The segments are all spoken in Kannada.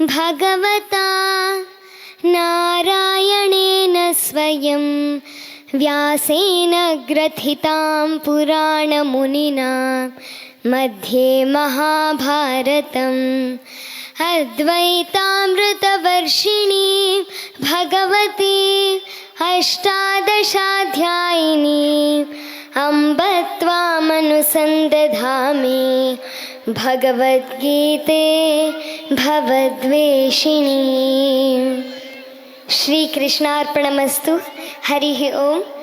भगवता नारायणेन स्वयं व्यासेन ग्रथितां पुराणमुनिना मध्ये महाभारतम् अद्वैतामृतवर्षिणी भगवती अष्टादशाध्यायिनी अम्ब त्वामनुसन्दधामि भगवद्गीते भवद्वेषिणी। श्रीकृष्णार्पणमस्तु। हरिः ओम्।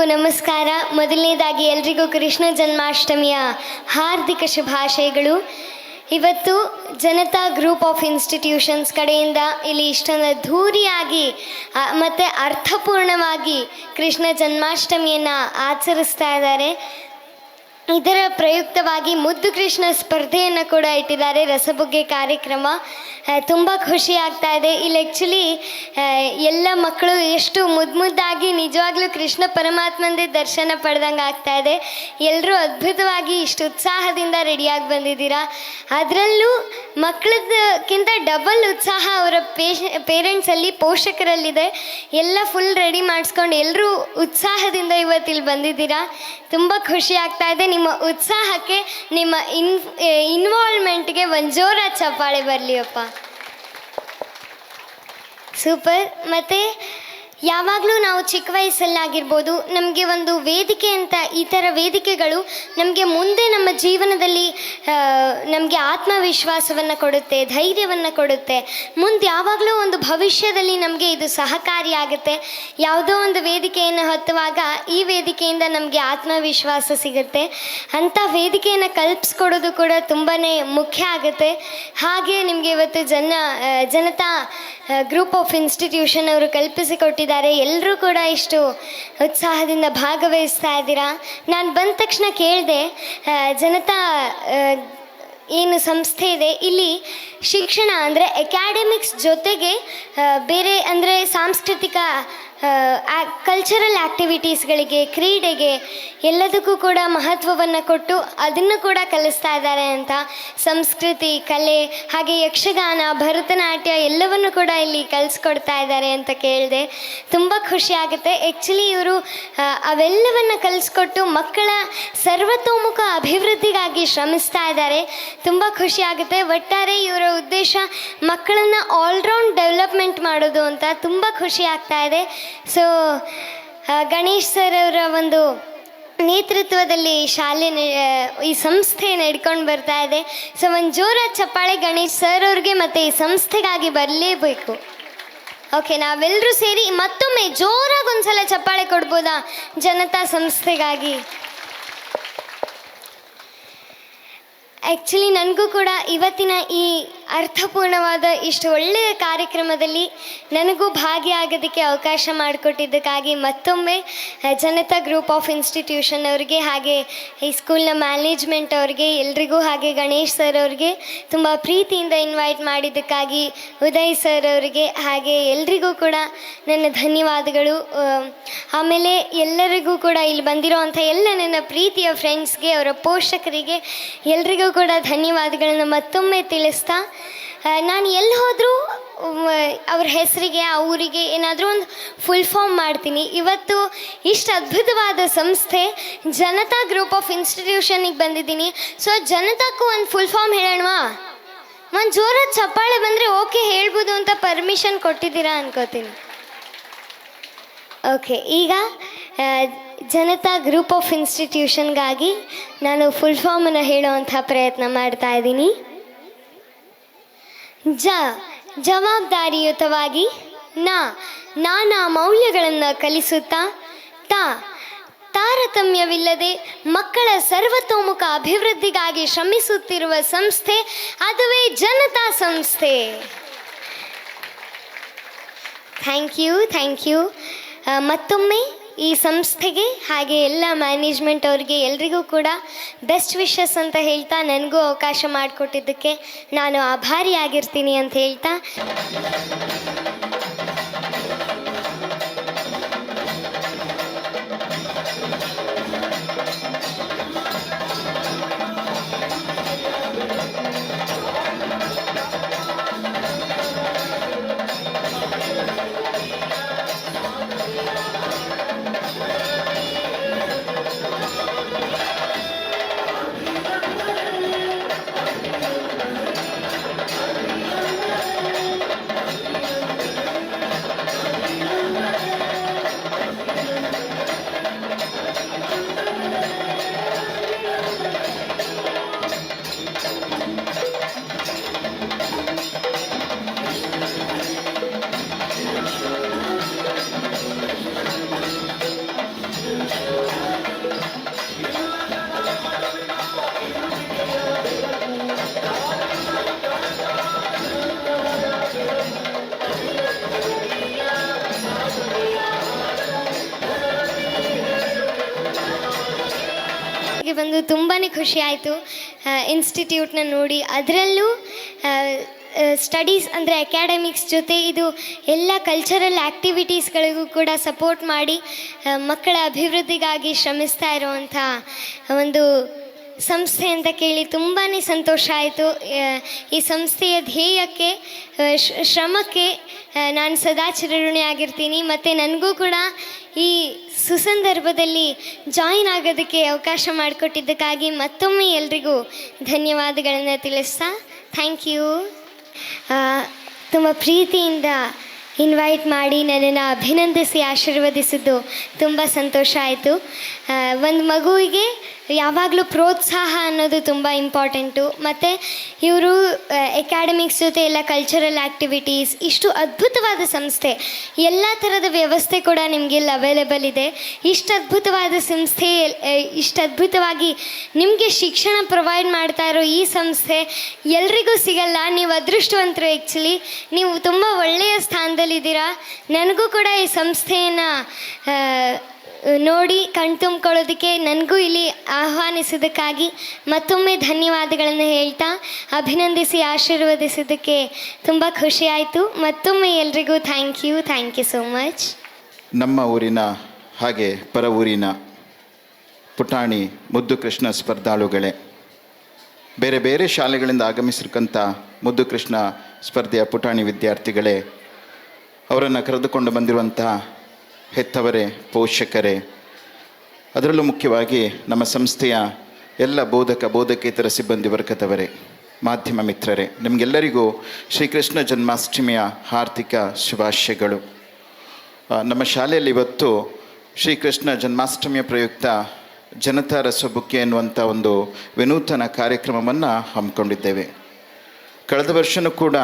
ಎಲ್ರಿಗೂ ನಮಸ್ಕಾರ. ಮೊದಲನೇದಾಗಿ ಎಲ್ರಿಗೂ ಕೃಷ್ಣ ಜನ್ಮಾಷ್ಟಮಿಯ ಹಾರ್ದಿಕ ಶುಭಾಶಯಗಳು. ಇವತ್ತು ಜನತಾ ಗ್ರೂಪ್ ಆಫ್ ಇನ್ಸ್ಟಿಟ್ಯೂಷನ್ಸ್ ಕಡೆಯಿಂದ ಇಲ್ಲಿ ಇಷ್ಟೊಂದು ಧೂರಿಯಾಗಿ ಮತ್ತು ಅರ್ಥಪೂರ್ಣವಾಗಿ ಕೃಷ್ಣ ಜನ್ಮಾಷ್ಟಮಿಯನ್ನು ಆಚರಿಸ್ತಾ ಇದ್ದಾರೆ. ಇದರ ಪ್ರಯುಕ್ತವಾಗಿ ಮುದ್ದು ಕೃಷ್ಣ ಸ್ಪರ್ಧೆಯನ್ನು ಕೂಡ ಇಟ್ಟಿದ್ದಾರೆ. ರಸಬುಗ್ಗೆ ಕಾರ್ಯಕ್ರಮ ತುಂಬ ಖುಷಿ ಆಗ್ತಾ ಇದೆ. ಇಲ್ಲಿ ಆ್ಯಕ್ಚುಲಿ ಎಲ್ಲ ಮಕ್ಕಳು ಎಷ್ಟು ಮುದ್ದು ಮುದ್ದಾಗಿ ನಿಜವಾಗ್ಲೂ ಕೃಷ್ಣ ಪರಮಾತ್ಮಂದೇ ದರ್ಶನ ಪಡೆದಂಗೆ ಆಗ್ತಾ ಇದೆ. ಎಲ್ಲರೂ ಅದ್ಭುತವಾಗಿ ಇಷ್ಟು ಉತ್ಸಾಹದಿಂದ ರೆಡಿಯಾಗಿ ಬಂದಿದ್ದೀರಾ? ಅದರಲ್ಲೂ ಮಕ್ಕಳದಕ್ಕಿಂತ ಡಬಲ್ ಉತ್ಸಾಹ ಅವರ ಪೇಶ ಪೇರೆಂಟ್ಸಲ್ಲಿ ಪೋಷಕರಲ್ಲಿದೆ. ಎಲ್ಲ ಫುಲ್ ರೆಡಿ ಮಾಡಿಸ್ಕೊಂಡು ಎಲ್ಲರೂ ಉತ್ಸಾಹದಿಂದ ಇವತ್ತಿಲ್ಲಿ ಬಂದಿದ್ದೀರಾ? ತುಂಬ ಖುಷಿ ಆಗ್ತಾ ಇದೆ. ನಿಮ್ಮ ಉತ್ಸಾಹಕ್ಕೆ ನಿಮ್ಮ ಇನ್ ಇನ್ವಾಲ್ವ್ಮೆಂಟ್ಗೆ ಒಂದು ಜೋರ ಚಪ್ಪಾಳೆ ಬರಲಿಯಪ್ಪ. ಸೂಪರ್ ಮತ್ತು ಯಾವಾಗಲೂ ನಾವು ಚಿಕ್ಕ ವಯಸ್ಸಲ್ಲಾಗಿರ್ಬೋದು, ನಮಗೆ ಒಂದು ವೇದಿಕೆ ಅಂತ ಈ ಥರ ವೇದಿಕೆಗಳು ನಮಗೆ ಮುಂದೆ ನಮ್ಮ ಜೀವನದಲ್ಲಿ ನಮಗೆ ಆತ್ಮವಿಶ್ವಾಸವನ್ನು ಕೊಡುತ್ತೆ, ಧೈರ್ಯವನ್ನು ಕೊಡುತ್ತೆ. ಮುಂದೆ ಯಾವಾಗಲೂ ಒಂದು ಭವಿಷ್ಯದಲ್ಲಿ ನಮಗೆ ಇದು ಸಹಕಾರಿಯಾಗುತ್ತೆ ಯಾವುದೋ ಒಂದು ವೇದಿಕೆಯನ್ನು ಹತ್ತುವಾಗ ಈ ವೇದಿಕೆಯಿಂದ ನಮಗೆ ಆತ್ಮವಿಶ್ವಾಸ ಸಿಗುತ್ತೆ. ಅಂಥ ವೇದಿಕೆಯನ್ನು ಕಲ್ಪಿಸ್ಕೊಡೋದು ಕೂಡ ತುಂಬಾ ಮುಖ್ಯ ಆಗುತ್ತೆ. ಹಾಗೆ ನಿಮಗೆ ಇವತ್ತು ಜನ ಜನತಾ ಗ್ರೂಪ್ ಆಫ್ ಇನ್ಸ್ಟಿಟ್ಯೂಷನ್ ಅವರು ಕಲ್ಪಿಸಿಕೊಟ್ಟಿದ್ದಾರೆ. ಎಲ್ಲರೂ ಕೂಡ ಇಷ್ಟು ಉತ್ಸಾಹದಿಂದ ಭಾಗವಹಿಸ್ತಾ ಇದ್ದೀರಾ? ನಾನು ಬಂದ ತಕ್ಷಣ ಕೇಳಿದೆ ಜನತಾ ಏನು ಸಂಸ್ಥೆ ಇದೆ? ಇಲ್ಲಿ ಶಿಕ್ಷಣ ಅಂದರೆ ಅಕಾಡೆಮಿಕ್ಸ್ ಜೊತೆಗೆ ಬೇರೆ ಅಂದರೆ ಸಾಂಸ್ಕೃತಿಕ ಕಲ್ಚರಲ್ ಆ್ಯಕ್ಟಿವಿಟೀಸ್ಗಳಿಗೆ ಕ್ರೀಡೆಗೆ ಎಲ್ಲದಕ್ಕೂ ಕೂಡ ಮಹತ್ವವನ್ನು ಕೊಟ್ಟು ಅದನ್ನು ಕೂಡ ಕಲಿಸ್ತಾ ಇದ್ದಾರೆ ಅಂತ ಸಂಸ್ಕೃತಿ, ಕಲೆ, ಹಾಗೆ ಯಕ್ಷಗಾನ, ಭರತನಾಟ್ಯ ಎಲ್ಲವನ್ನು ಕೂಡ ಇಲ್ಲಿ ಕಲಿಸ್ಕೊಡ್ತಾ ಇದ್ದಾರೆ ಅಂತ ಕೇಳಿದೆ. ತುಂಬ ಖುಷಿ ಆಗುತ್ತೆ. ಆ್ಯಕ್ಚುಲಿ ಇವರು ಅವೆಲ್ಲವನ್ನು ಕಲಿಸ್ಕೊಟ್ಟು ಮಕ್ಕಳ ಸರ್ವತೋಮುಖ ಅಭಿವೃದ್ಧಿಗಾಗಿ ಶ್ರಮಿಸ್ತಾ ಇದ್ದಾರೆ. ತುಂಬ ಖುಷಿ ಆಗುತ್ತೆ. ಒಟ್ಟಾರೆ ಇವರ ಉದ್ದೇಶ ಮಕ್ಕಳನ್ನು ಆಲ್ರೌಂಡ್ ಡೆವಲಪ್ಮೆಂಟ್ ಮಾಡೋದು ಅಂತ ತುಂಬ ಖುಷಿ ಆಗ್ತಾ ಇದೆ. ಸೊ ಗಣೇಶ್ ಸರ್ ಅವರ ಒಂದು ನೇತೃತ್ವದಲ್ಲಿ ಶಾಲೆ ಈ ಸಂಸ್ಥೆ ನಡ್ಕೊಂಡು ಬರ್ತಾ ಇದೆ. ಸೊ ಒಂದು ಜೋರ ಚಪ್ಪಾಳೆ ಗಣೇಶ್ ಸರ್ ಅವ್ರಿಗೆ ಮತ್ತು ಈ ಸಂಸ್ಥೆಗಾಗಿ ಬರಲೇಬೇಕು. ಓಕೆ ನಾವೆಲ್ಲರೂ ಸೇರಿ ಮತ್ತೊಮ್ಮೆ ಜೋರಾಗಿ ಒಂದ್ಸಲ ಚಪ್ಪಾಳೆ ಕೊಡ್ಬೋದಾ? ಜನತಾ ಸಂಸ್ಥೆಗಾಗಿ. ಆ್ಯಕ್ಚುಲಿ ನನಗೂ ಕೂಡ ಇವತ್ತಿನ ಈ ಅರ್ಥಪೂರ್ಣವಾದ ಇಷ್ಟು ಒಳ್ಳೆಯ ಕಾರ್ಯಕ್ರಮದಲ್ಲಿ ನನಗೂ ಭಾಗಿಯಾಗೋದಕ್ಕೆ ಅವಕಾಶ ಮಾಡಿಕೊಟ್ಟಿದ್ದಕ್ಕಾಗಿ ಮತ್ತೊಮ್ಮೆ ಜನತಾ ಗ್ರೂಪ್ ಆಫ್ ಇನ್ಸ್ಟಿಟ್ಯೂಷನ್ ಅವರಿಗೆ ಹಾಗೆ ಈ ಸ್ಕೂಲ್ನ ಮ್ಯಾನೇಜ್ಮೆಂಟ್ ಅವ್ರಿಗೆ, ಎಲ್ರಿಗೂ ಹಾಗೆ ಗಣೇಶ್ ಸರ್ ಅವ್ರಿಗೆ ತುಂಬ ಪ್ರೀತಿಯಿಂದ ಇನ್ವೈಟ್ ಮಾಡಿದ್ದಕ್ಕಾಗಿ ಉದಯ್ ಸರ್ ಅವರಿಗೆ ಹಾಗೆ ಎಲ್ರಿಗೂ ಕೂಡ ನನ್ನ ಧನ್ಯವಾದಗಳು. ಆಮೇಲೆ ಎಲ್ಲರಿಗೂ ಕೂಡ ಇಲ್ಲಿ ಬಂದಿರೋವಂಥ ಎಲ್ಲ ನನ್ನ ಪ್ರೀತಿಯ ಫ್ರೆಂಡ್ಸ್ಗೆ ಅವರ ಪೋಷಕರಿಗೆ ಎಲ್ರಿಗೂ ಕೂಡ ಧನ್ಯವಾದಗಳನ್ನು ಮತ್ತೊಮ್ಮೆ ತಿಳಿಸ್ತಾ ನಾನು ಎಲ್ಲಿ ಹೋದರೂ ಅವ್ರ ಹೆಸರಿಗೆ ಊರಿಗೆ ಏನಾದರೂ ಒಂದು ಫುಲ್ ಫಾರ್ಮ್ ಮಾಡ್ತೀನಿ. ಇವತ್ತು ಇಷ್ಟು ಅದ್ಭುತವಾದ ಸಂಸ್ಥೆ, ಜನತಾ ಗ್ರೂಪ್ ಆಫ್ ಇನ್ಸ್ಟಿಟ್ಯೂಷನಿಗೆ ಬಂದಿದ್ದೀನಿ. ಸೊ ಜನತಾಕ್ಕೂ ಒಂದು ಫುಲ್ ಫಾರ್ಮ್ ಹೇಳೋಣವಾ? ಒಂದು ಜೋರಾದ ಚಪ್ಪಾಳೆ ಬಂದರೆ ಓಕೆ ಹೇಳ್ಬೋದು ಅಂತ ಪರ್ಮಿಷನ್ ಕೊಟ್ಟಿದ್ದೀರಾ ಅನ್ಕೋತೀನಿ. ಓಕೆ, ಈಗ ಜನತಾ ಗ್ರೂಪ್ ಆಫ್ ಇನ್ಸ್ಟಿಟ್ಯೂಷನ್ಗಾಗಿ ನಾನು ಫುಲ್ ಫಾರ್ಮನ್ನು ಹೇಳುವಂಥ ಪ್ರಯತ್ನ ಮಾಡ್ತಾ ಇದ್ದೀನಿ. ಜ, ಜವಾಬ್ದಾರಿಯುತವಾಗಿ, ನ, ನಾನಾ ಮೌಲ್ಯಗಳನ್ನು ಕಲಿಸುತ್ತಾ, ತಾ, ತಾರತಮ್ಯವಿಲ್ಲದೆ ಮಕ್ಕಳ ಸರ್ವತೋಮುಖ ಅಭಿವೃದ್ಧಿಗಾಗಿ ಶ್ರಮಿಸುತ್ತಿರುವ ಸಂಸ್ಥೆ, ಅದುವೇ ಜನತಾ ಸಂಸ್ಥೆ. ಥ್ಯಾಂಕ್ ಯು ಥ್ಯಾಂಕ್ ಯು ಮತ್ತೊಮ್ಮೆ ಈ ಸಂಸ್ಥೆಗೆ ಹಾಗೆ ಎಲ್ಲ ಮ್ಯಾನೇಜ್ಮೆಂಟ್ ಅವರಿಗೆ ಎಲ್ರಿಗೂ ಕೂಡ ಬೆಸ್ಟ್ ವಿಶಸ್ ಅಂತ ಹೇಳ್ತಾ ನನಗೂ ಅವಕಾಶ ಮಾಡಿಕೊಟ್ಟಿದ್ದಕ್ಕೆ ನಾನು ಆಭಾರಿಯಾಗಿರ್ತೀನಿ ಅಂತ ಹೇಳ್ತಾ. ಖುಷಿ ಆಯಿತು ಇನ್ಸ್ಟಿಟ್ಯೂಟ್ನ ನೋಡಿ. ಅದರಲ್ಲೂ ಸ್ಟಡೀಸ್ ಅಂದರೆ ಅಕ್ಯಾಡೆಮಿಕ್ಸ್ ಜೊತೆ ಇದು ಎಲ್ಲ ಕಲ್ಚರಲ್ ಆ್ಯಕ್ಟಿವಿಟೀಸ್ಗಳಿಗೂ ಕೂಡ ಸಪೋರ್ಟ್ ಮಾಡಿ ಮಕ್ಕಳ ಅಭಿವೃದ್ಧಿಗಾಗಿ ಶ್ರಮಿಸ್ತಾ ಇರುವಂಥ ಒಂದು ಸಂಸ್ಥೆ ಅಂತ ಕೇಳಿ ತುಂಬಾ ಸಂತೋಷ ಆಯಿತು. ಈ ಸಂಸ್ಥೆಯ ಧ್ಯೇಯಕ್ಕೆ ಶ್ರಮಕ್ಕೆ ನಾನು ಸದಾ ಚಿರಋಣಿಯಾಗಿರ್ತೀನಿ ಮತ್ತು ನನಗೂ ಕೂಡ ಈ ಸುಸಂದರ್ಭದಲ್ಲಿ ಜಾಯಿನ್ ಆಗೋದಕ್ಕೆ ಅವಕಾಶ ಮಾಡಿಕೊಟ್ಟಿದ್ದಕ್ಕಾಗಿ ಮತ್ತೊಮ್ಮೆ ಎಲ್ರಿಗೂ ಧನ್ಯವಾದಗಳನ್ನು ತಿಳಿಸ್ತಾ ಥ್ಯಾಂಕ್ ಯು. ತುಂಬ ಪ್ರೀತಿಯಿಂದ ಇನ್ವೈಟ್ ಮಾಡಿ ನನ್ನನ್ನು ಅಭಿನಂದಿಸಿ ಆಶೀರ್ವದಿಸಿದ್ದು ತುಂಬ ಸಂತೋಷ ಆಯಿತು. ಒಂದು ಮಗುವಿಗೆ ಯಾವಾಗಲೂ ಪ್ರೋತ್ಸಾಹ ಅನ್ನೋದು ತುಂಬ ಇಂಪಾರ್ಟೆಂಟು. ಮತ್ತು ಇವರು ಎಕ್ಯಾಡಮಿಕ್ಸ್ ಜೊತೆ ಎಲ್ಲ ಕಲ್ಚರಲ್ ಆ್ಯಕ್ಟಿವಿಟೀಸ್ ಇಷ್ಟು ಅದ್ಭುತವಾದ ಸಂಸ್ಥೆ. ಎಲ್ಲ ಥರದ ವ್ಯವಸ್ಥೆ ಕೂಡ ನಿಮಗೆ ಇಲ್ಲಿ ಅವೈಲೇಬಲ್ ಇದೆ. ಇಷ್ಟು ಅದ್ಭುತವಾದ ಸಂಸ್ಥೆ ಇಷ್ಟು ಅದ್ಭುತವಾಗಿ ನಿಮಗೆ ಶಿಕ್ಷಣ ಪ್ರೊವೈಡ್ ಮಾಡ್ತಾ ಇರೋ ಈ ಸಂಸ್ಥೆ ಎಲ್ರಿಗೂ ಸಿಗಲ್ಲ. ನೀವು ಅದೃಷ್ಟವಂತರು ಆ್ಯಕ್ಚುಲಿ ನೀವು ತುಂಬ ಒಳ್ಳೆಯ ಸ್ಥಾನದಲ್ಲಿದ್ದೀರಾ. ನನಗೂ ಕೂಡ ಈ ಸಂಸ್ಥೆಯನ್ನು ನೋಡಿ ಕಣ್ತುಂಬ್ಕೊಳ್ಳೋದಕ್ಕೆ ನನಗೂ ಇಲ್ಲಿ ಆಹ್ವಾನಿಸಿದ್ದಕ್ಕಾಗಿ ಮತ್ತೊಮ್ಮೆ ಧನ್ಯವಾದಗಳನ್ನು ಹೇಳ್ತಾ ಅಭಿನಂದಿಸಿ, ಆಶೀರ್ವದಿಸಿದ್ದಕ್ಕೆ ತುಂಬ ಖುಷಿಯಾಯಿತು. ಮತ್ತೊಮ್ಮೆ ಎಲ್ರಿಗೂ thank you thank you so much ನಮ್ಮ ಊರಿನ ಹಾಗೆ ಪರ ಊರಿನ ಪುಟಾಣಿ ಮುದ್ದು ಕೃಷ್ಣ ಸ್ಪರ್ಧಾಳುಗಳೇ, ಬೇರೆ ಬೇರೆ ಶಾಲೆಗಳಿಂದ ಆಗಮಿಸಿರ್ತಕ್ಕಂಥ ಮುದ್ದು ಕೃಷ್ಣ ಸ್ಪರ್ಧೆಯ ಪುಟಾಣಿ ವಿದ್ಯಾರ್ಥಿಗಳೇ, ಅವರನ್ನು ಕರೆದುಕೊಂಡು ಬಂದಿರುವಂತಹ ಹೆತ್ತವರೇ, ಪೋಷಕರೇ, ಅದರಲ್ಲೂ ಮುಖ್ಯವಾಗಿ ನಮ್ಮ ಸಂಸ್ಥೆಯ ಎಲ್ಲ ಬೋಧಕ, ಬೋಧಕೇತರ ಸಿಬ್ಬಂದಿ ವರ್ಗದವರೇ, ಮಾಧ್ಯಮ ಮಿತ್ರರೇ, ನಿಮಗೆಲ್ಲರಿಗೂ ಶ್ರೀಕೃಷ್ಣ ಜನ್ಮಾಷ್ಟಮಿಯ ಹಾರ್ದಿಕ ಶುಭಾಶಯಗಳು. ನಮ್ಮ ಶಾಲೆಯಲ್ಲಿ ಇವತ್ತು ಶ್ರೀಕೃಷ್ಣ ಜನ್ಮಾಷ್ಟಮಿಯ ಪ್ರಯುಕ್ತ ಜನತಾ ರಸಬುಕ್ಕೆ ಎನ್ನುವಂಥ ಒಂದು ವಿನೂತನ ಕಾರ್ಯಕ್ರಮವನ್ನು ಹಮ್ಮಿಕೊಂಡಿದ್ದೇವೆ. ಕಳೆದ ವರ್ಷವೂ ಕೂಡ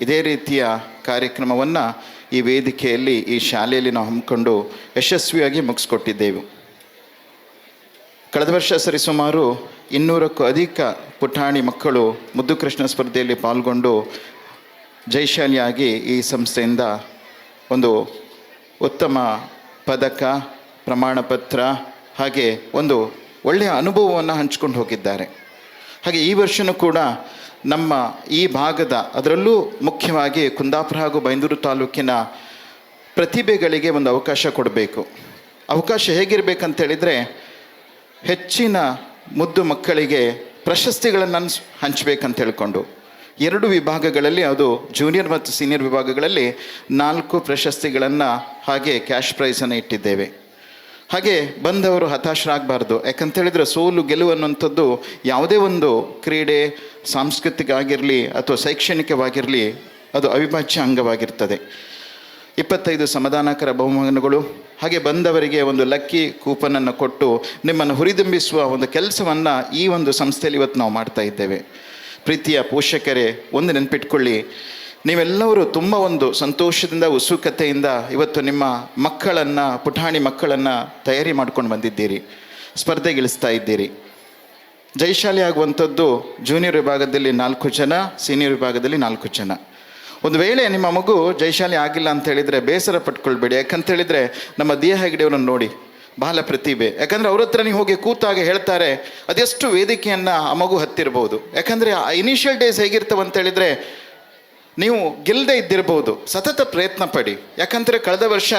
ಇದೇ ರೀತಿಯ ಕಾರ್ಯಕ್ರಮವನ್ನು ಈ ವೇದಿಕೆಯಲ್ಲಿ, ಈ ಶಾಲೆಯಲ್ಲಿ ನಾವು ಹಮ್ಮಿಕೊಂಡು ಯಶಸ್ವಿಯಾಗಿ ಮುಗಿಸ್ಕೊಟ್ಟಿದ್ದೆವು. ಕಳೆದ ವರ್ಷ ಸರಿಸುಮಾರು ಇನ್ನೂರಕ್ಕೂ ಅಧಿಕ ಪುಟಾಣಿ ಮಕ್ಕಳು ಮುದ್ದು ಕೃಷ್ಣ ಸ್ಪರ್ಧೆಯಲ್ಲಿ ಪಾಲ್ಗೊಂಡು ಜಯಶಾಲಿಯಾಗಿ ಈ ಸಂಸ್ಥೆಯಿಂದ ಒಂದು ಉತ್ತಮ ಪದಕ, ಪ್ರಮಾಣಪತ್ರ ಹಾಗೆ ಒಂದು ಒಳ್ಳೆಯ ಅನುಭವವನ್ನು ಹಂಚ್ಕೊಂಡು ಹೋಗಿದ್ದಾರೆ. ಹಾಗೆ ಈ ವರ್ಷವೂ ಕೂಡ ನಮ್ಮ ಈ ಭಾಗದ, ಅದರಲ್ಲೂ ಮುಖ್ಯವಾಗಿ ಕುಂದಾಪುರ ಹಾಗೂ ಬೈಂದೂರು ತಾಲೂಕಿನ ಪ್ರತಿಭೆಗಳಿಗೆ ಒಂದು ಅವಕಾಶ ಕೊಡಬೇಕು. ಅವಕಾಶ ಹೇಗಿರಬೇಕಂತೇಳಿದರೆ ಹೆಚ್ಚಿನ ಮುದ್ದು ಮಕ್ಕಳಿಗೆ ಪ್ರಶಸ್ತಿಗಳನ್ನು ಹಂಚಬೇಕಂತ ಹೇಳ್ಕೊಂಡು ಎರಡು ವಿಭಾಗಗಳಲ್ಲಿ, ಅದು ಜೂನಿಯರ್ ಮತ್ತು ಸೀನಿಯರ್ ವಿಭಾಗಗಳಲ್ಲಿ ನಾಲ್ಕು ಪ್ರಶಸ್ತಿಗಳನ್ನು ಹಾಗೆ ಕ್ಯಾಶ್ ಪ್ರೈಸನ್ನು ಇಟ್ಟಿದ್ದೇವೆ. ಹಾಗೆ ಬಂದವರು ಹತಾಶರಾಗಬಾರ್ದು. ಯಾಕಂತ ಹೇಳಿದ್ರೆ ಸೋಲು ಗೆಲುವು ಅನ್ನುವಂಥದ್ದು ಯಾವುದೇ ಒಂದು ಕ್ರೀಡೆ ಸಾಂಸ್ಕೃತಿಕ ಆಗಿರಲಿ ಅಥವಾ ಶೈಕ್ಷಣಿಕವಾಗಿರಲಿ ಅದು ಅವಿಭಾಜ್ಯ ಅಂಗವಾಗಿರ್ತದೆ. ಇಪ್ಪತ್ತೈದು ಸಮಾಧಾನಕರ ಬಹುಮಾನಗಳು, ಹಾಗೆ ಬಂದವರಿಗೆ ಒಂದು ಲಕ್ಕಿ ಕೂಪನನ್ನು ಕೊಟ್ಟು ನಿಮ್ಮನ್ನು ಹುರಿದುಂಬಿಸುವ ಒಂದು ಕೆಲಸವನ್ನು ಈ ಒಂದು ಸಂಸ್ಥೆಯಲ್ಲಿ ಇವತ್ತು ನಾವು ಮಾಡ್ತಾ ಇದ್ದೇವೆ. ಪ್ರೀತಿಯ ಪೋಷಕರೇ, ಒಂದು ನೆನಪಿಟ್ಕೊಳ್ಳಿ. ನೀವೆಲ್ಲರೂ ತುಂಬ ಒಂದು ಸಂತೋಷದಿಂದ, ಉತ್ಸುಕತೆಯಿಂದ ಇವತ್ತು ನಿಮ್ಮ ಮಕ್ಕಳನ್ನು, ಪುಟಾಣಿ ಮಕ್ಕಳನ್ನು ತಯಾರಿ ಮಾಡ್ಕೊಂಡು ಬಂದಿದ್ದೀರಿ. ಸ್ಪರ್ಧೆಗಿಳಿಸ್ತಾ ಇದ್ದೀರಿ. ಜೈಶಾಲಿ ಆಗುವಂಥದ್ದು ಜೂನಿಯರ್ ವಿಭಾಗದಲ್ಲಿ ನಾಲ್ಕು ಜನ ಸೀನಿಯರ್ ವಿಭಾಗದಲ್ಲಿ ನಾಲ್ಕು ಜನ. ಒಂದು ವೇಳೆ ನಿಮ್ಮ ಮಗು ಜೈಶಾಲಿ ಆಗಿಲ್ಲ ಅಂತ ಹೇಳಿದರೆ ಬೇಸರ ಪಟ್ಕೊಳ್ಬೇಡಿ. ಯಾಕಂತ ಹೇಳಿದರೆ ನಮ್ಮ ದೇಹ ಹೆಗಡೆಯವರನ್ನು ನೋಡಿ, ಬಹಳ ಪ್ರತಿಭೆ. ಯಾಕಂದರೆ ಅವ್ರ ಹತ್ರ ನೀವು ಹೋಗಿ ಕೂತಾಗ ಹೇಳ್ತಾರೆ, ಅದೆಷ್ಟು ವೇದಿಕೆಯನ್ನು ಆ ಮಗು ಹತ್ತಿರ್ಬೋದು. ಯಾಕಂದರೆ ಆ ಇನಿಷಿಯಲ್ ಡೇಸ್ ಹೇಗಿರ್ತವೆ ಅಂತ ಹೇಳಿದರೆ ನೀವು ಗೆಲ್ಲದೆ ಇದ್ದಿರ್ಬೋದು, ಸತತ ಪ್ರಯತ್ನ ಪಡಿ. ಯಾಕಂದರೆ ಕಳೆದ ವರ್ಷ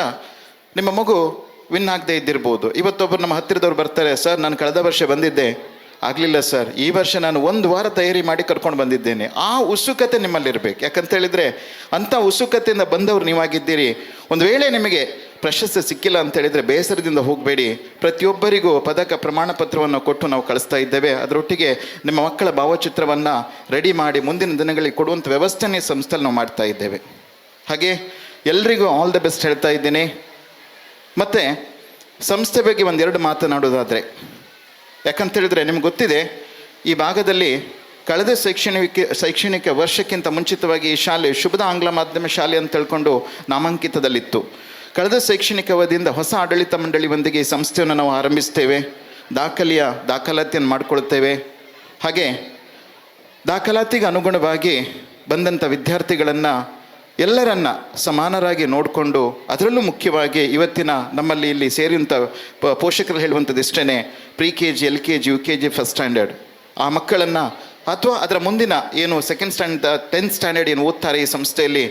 ನಿಮ್ಮ ಮಗು ವಿನ್ ಆಗದೆ ಇದ್ದಿರ್ಬೋದು. ಇವತ್ತೊಬ್ಬರು ನಮ್ಮ ಹತ್ತಿರದವ್ರು ಬರ್ತಾರೆ, ಸರ್, ನಾನು ಕಳೆದ ವರ್ಷ ಬಂದಿದ್ದೆ. ಆಗಲಿಲ್ಲ, ಸರ್, ಈ ವರ್ಷ ನಾನು ಒಂದು ವಾರ ತಯಾರಿ ಮಾಡಿ ಕರ್ಕೊಂಡು ಬಂದಿದ್ದೇನೆ. ಆ ಉತ್ಸುಕತೆ ನಿಮ್ಮಲ್ಲಿರಬೇಕು. ಯಾಕಂತ ಹೇಳಿದರೆ, ಅಂಥ ಉತ್ಸುಕತೆಯಿಂದ ಬಂದವರು ನೀವಾಗಿದ್ದೀರಿ. ಒಂದು ವೇಳೆ ನಿಮಗೆ ಪ್ರಶಸ್ತಿ ಸಿಕ್ಕಿಲ್ಲ ಅಂತ ಹೇಳಿದರೆ ಬೇಸರದಿಂದ ಹೋಗಬೇಡಿ. ಪ್ರತಿಯೊಬ್ಬರಿಗೂ ಪದಕ ಪ್ರಮಾಣ ಪತ್ರವನ್ನು ಕೊಟ್ಟು ನಾವು ಕಳಿಸ್ತಾ ಇದ್ದೇವೆ. ಅದರೊಟ್ಟಿಗೆ ನಿಮ್ಮ ಮಕ್ಕಳ ಭಾವಚಿತ್ರವನ್ನು ರೆಡಿ ಮಾಡಿ ಮುಂದಿನ ದಿನಗಳಿಗೆ ಕೊಡುವಂಥ ವ್ಯವಸ್ಥೆನೇ ಸಂಸ್ಥೆಯಲ್ಲಿ ನಾವು ಮಾಡ್ತಾ ಇದ್ದೇವೆ. ಹಾಗೆ ಎಲ್ರಿಗೂ ಆಲ್ ದ ಬೆಸ್ಟ್ ಹೇಳ್ತಾ ಇದ್ದೀನಿ. ಮತ್ತು ಸಂಸ್ಥೆ ಬಗ್ಗೆ ಒಂದೆರಡು ಮಾತನಾಡೋದಾದರೆ ಯಾಕಂತೇಳಿದರೆ ನಿಮ್ಗೆ ಗೊತ್ತಿದೆ, ಈ ಭಾಗದಲ್ಲಿ ಕಳೆದ ಶೈಕ್ಷಣಿಕ ಶೈಕ್ಷಣಿಕ ವರ್ಷಕ್ಕಿಂತ ಮುಂಚಿತವಾಗಿ ಈ ಶಾಲೆ ಶುಭದ ಆಂಗ್ಲ ಮಾಧ್ಯಮ ಶಾಲೆ ಅಂತ ತಿಳ್ಕೊಂಡು ನಾಮಾಂಕಿತದಲ್ಲಿತ್ತು. ಕಳೆದ ಶೈಕ್ಷಣಿಕ ಅವಧಿಯಿಂದ ಹೊಸ ಆಡಳಿತ ಮಂಡಳಿಯೊಂದಿಗೆ ಈ ಸಂಸ್ಥೆಯನ್ನು ನಾವು ಆರಂಭಿಸ್ತೇವೆ. ದಾಖಲೆಯ ದಾಖಲಾತಿಯನ್ನು ಮಾಡಿಕೊಳ್ತೇವೆ. ಹಾಗೆ ದಾಖಲಾತಿಗೆ ಅನುಗುಣವಾಗಿ ಬಂದಂಥ ವಿದ್ಯಾರ್ಥಿಗಳನ್ನು ಎಲ್ಲರನ್ನ ಸಮಾನರಾಗಿ ನೋಡಿಕೊಂಡು ಅದರಲ್ಲೂ ಮುಖ್ಯವಾಗಿ ಇವತ್ತಿನ ನಮ್ಮಲ್ಲಿ ಇಲ್ಲಿ ಸೇರಿದಂಥ ಪೋಷಕರು ಹೇಳುವಂಥದ್ದು ಇಷ್ಟೇ pre K G L K G U K G first standard. ಆ ಮಕ್ಕಳನ್ನು ಅಥವಾ ಅದರ ಮುಂದಿನ ಏನು ಸೆಕೆಂಡ್ ಸ್ಟ್ಯಾಂಡ್ ಟೆಂತ್ ಸ್ಟ್ಯಾಂಡರ್ಡ್ ಏನು ಓದ್ತಾರೆ ಈ ಸಂಸ್ಥೆಯಲ್ಲಿ,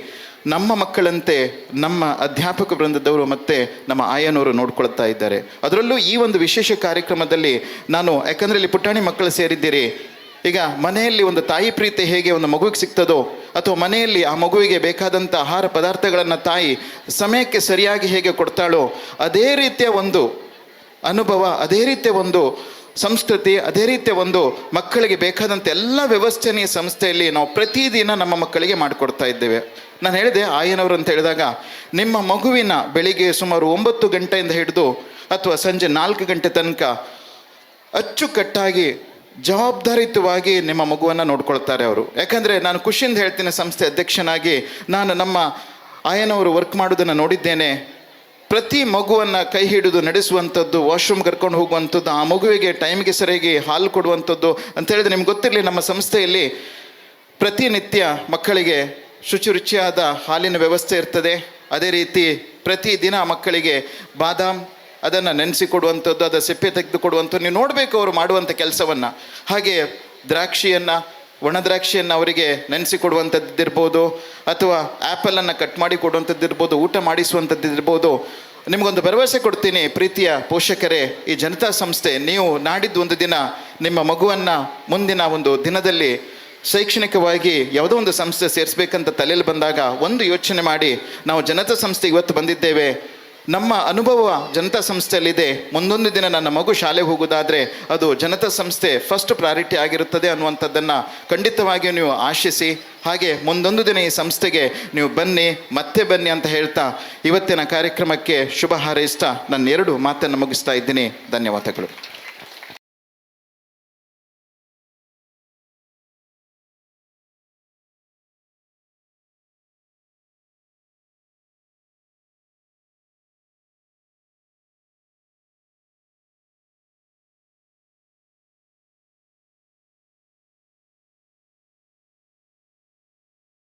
ನಮ್ಮ ಮಕ್ಕಳಂತೆ ನಮ್ಮ ಅಧ್ಯಾಪಕ ಬೃಂದದವರು ಮತ್ತು ನಮ್ಮ ಆಯನವರು ನೋಡ್ಕೊಳ್ತಾ ಇದ್ದಾರೆ. ಅದರಲ್ಲೂ ಈ ಒಂದು ವಿಶೇಷ ಕಾರ್ಯಕ್ರಮದಲ್ಲಿ ನಾನು, ಯಾಕಂದರೆ ಇಲ್ಲಿ ಪುಟಾಣಿ ಮಕ್ಕಳು ಸೇರಿದ್ದೀರಿ, ಈಗ ಮನೆಯಲ್ಲಿ ಒಂದು ತಾಯಿ ಪ್ರೀತಿ ಹೇಗೆ ಒಂದು ಮಗುವಿಗೆ ಸಿಗ್ತದೋ, ಅಥವಾ ಮನೆಯಲ್ಲಿ ಆ ಮಗುವಿಗೆ ಬೇಕಾದಂಥ ಆಹಾರ ಪದಾರ್ಥಗಳನ್ನು ತಾಯಿ ಸಮಯಕ್ಕೆ ಸರಿಯಾಗಿ ಹೇಗೆ ಕೊಡ್ತಾಳೋ, ಅದೇ ರೀತಿಯ ಒಂದು ಅನುಭವ, ಅದೇ ರೀತಿಯ ಒಂದು ಸಂಸ್ಕೃತಿ, ಅದೇ ರೀತಿಯ ಒಂದು ಮಕ್ಕಳಿಗೆ ಬೇಕಾದಂಥ ಎಲ್ಲ ವ್ಯವಸ್ಥೆನೇ ಸಂಸ್ಥೆಯಲ್ಲಿ ನಾವು ಪ್ರತಿದಿನ ನಮ್ಮ ಮಕ್ಕಳಿಗೆ ಮಾಡಿಕೊಡ್ತಾ ಇದ್ದೇವೆ. ನಾನು ಹೇಳಿದೆ, ಆಯನವರು ಅಂತ ಹೇಳಿದಾಗ, ನಿಮ್ಮ ಮಗುವಿನ ಬೆಳಿಗ್ಗೆ ಸುಮಾರು ಒಂಬತ್ತು ಗಂಟೆಯಿಂದ ಹಿಡಿದು ಅಥವಾ ಸಂಜೆ ನಾಲ್ಕು ಗಂಟೆ ತನಕ ಅಚ್ಚುಕಟ್ಟಾಗಿ ಜವಾಬ್ದಾರಿಯುತವಾಗಿ ನಿಮ್ಮ ಮಗುವನ್ನು ನೋಡ್ಕೊಳ್ತಾರೆ ಅವರು. ಯಾಕಂದರೆ ನಾನು ಖುಷಿಯಿಂದ ಹೇಳ್ತೀನಿ ಸಂಸ್ಥೆ ಅಧ್ಯಕ್ಷನಾಗಿ, ನಾನು ನಮ್ಮ ಆಯನವರು ವರ್ಕ್ ಮಾಡೋದನ್ನು ನೋಡಿದ್ದೇನೆ. ಪ್ರತಿ ಮಗುವನ್ನು ಕೈ ಹಿಡಿದು ನಡೆಸುವಂಥದ್ದು ವಾಶ್ರೂಮ್ ಕರ್ಕೊಂಡು ಹೋಗುವಂಥದ್ದು, ಆ ಮಗುವಿಗೆ ಟೈಮ್ಗೆ ಸರಿಯಾಗಿ ಹಾಲು ಕೊಡುವಂಥದ್ದು ಅಂತ ಹೇಳಿದ್ರೆ ನಿಮ್ಗೆ ಗೊತ್ತಿರಲಿ, ನಮ್ಮ ಸಂಸ್ಥೆಯಲ್ಲಿ ಪ್ರತಿನಿತ್ಯ ಮಕ್ಕಳಿಗೆ ಶುಚಿ ರುಚಿಯಾದ ಹಾಲಿನ ವ್ಯವಸ್ಥೆ ಇರ್ತದೆ. ಅದೇ ರೀತಿ ಪ್ರತಿದಿನ ಮಕ್ಕಳಿಗೆ ಬಾದಾಮ್ ಅದನ್ನು ನೆನೆಸಿ ಕೊಡುವಂಥದ್ದು ಅದರ ಸಿಪ್ಪೆ ತೆಗೆದು ಕೊಡುವಂಥದ್ದು. ನೀವು ನೋಡಬೇಕು ಅವರು ಮಾಡುವಂಥ ಕೆಲಸವನ್ನು. ಹಾಗೆ ದ್ರಾಕ್ಷಿಯನ್ನು ಒಣ ದ್ರಾಕ್ಷಿಯನ್ನು ಅವರಿಗೆ ನೆನೆಸಿ ಕೊಡುವಂಥದ್ದಿರ್ಬೋದು ಅಥವಾ ಆ್ಯಪಲನ್ನು ಕಟ್ ಮಾಡಿ ಕೊಡುವಂಥದ್ದಿರ್ಬೋದು ಊಟ ಮಾಡಿಸುವಂಥದ್ದಿರ್ಬೋದು, ನಿಮಗೊಂದು ಭರವಸೆ ಕೊಡ್ತೀನಿ ಪ್ರೀತಿಯ ಪೋಷಕರೇ, ಈ ಜನತಾ ಸಂಸ್ಥೆ, ನೀವು ನಾಡಿದ್ದು ಒಂದು ದಿನ ನಿಮ್ಮ ಮಗುವನ್ನು ಮುಂದಿನ ಒಂದು ದಿನದಲ್ಲಿ ಶೈಕ್ಷಣಿಕವಾಗಿ ಯಾವುದೋ ಒಂದು ಸಂಸ್ಥೆ ಸೇರಿಸ್ಬೇಕಂತ ತಲೆಯಲ್ಲಿ ಬಂದಾಗ ಒಂದು ಯೋಚನೆ ಮಾಡಿ, ನಾವು ಜನತಾ ಸಂಸ್ಥೆ ಇವತ್ತು ಬಂದಿದ್ದೇವೆ ನಮ್ಮ ಅನುಭವ ಜನತಾ ಸಂಸ್ಥೆಯಲ್ಲಿದೆ. ಮುಂದೊಂದು ದಿನ ನನ್ನ ಮಗು ಶಾಲೆಗೆ ಹೋಗುವುದಾದರೆ ಅದು ಜನತಾ ಸಂಸ್ಥೆ ಫಸ್ಟ್ ಪ್ರಾರಿಟಿ ಆಗಿರುತ್ತದೆ ಅನ್ನುವಂಥದ್ದನ್ನು ಖಂಡಿತವಾಗಿಯೂ ನೀವು ಆಶಿಸಿ. ಹಾಗೆ ಮುಂದೊಂದು ದಿನ ಈ ಸಂಸ್ಥೆಗೆ ನೀವು ಬನ್ನಿ, ಮತ್ತೆ ಬನ್ನಿ ಅಂತ ಹೇಳ್ತಾ ಇವತ್ತಿನ ಕಾರ್ಯಕ್ರಮಕ್ಕೆ ಶುಭ ಹಾರೈಸ್ತಾ ನನ್ನ ಎರಡು ಮಾತನ್ನು ಮುಗಿಸ್ತಾ ಇದ್ದೀನಿ. ಧನ್ಯವಾದಗಳು.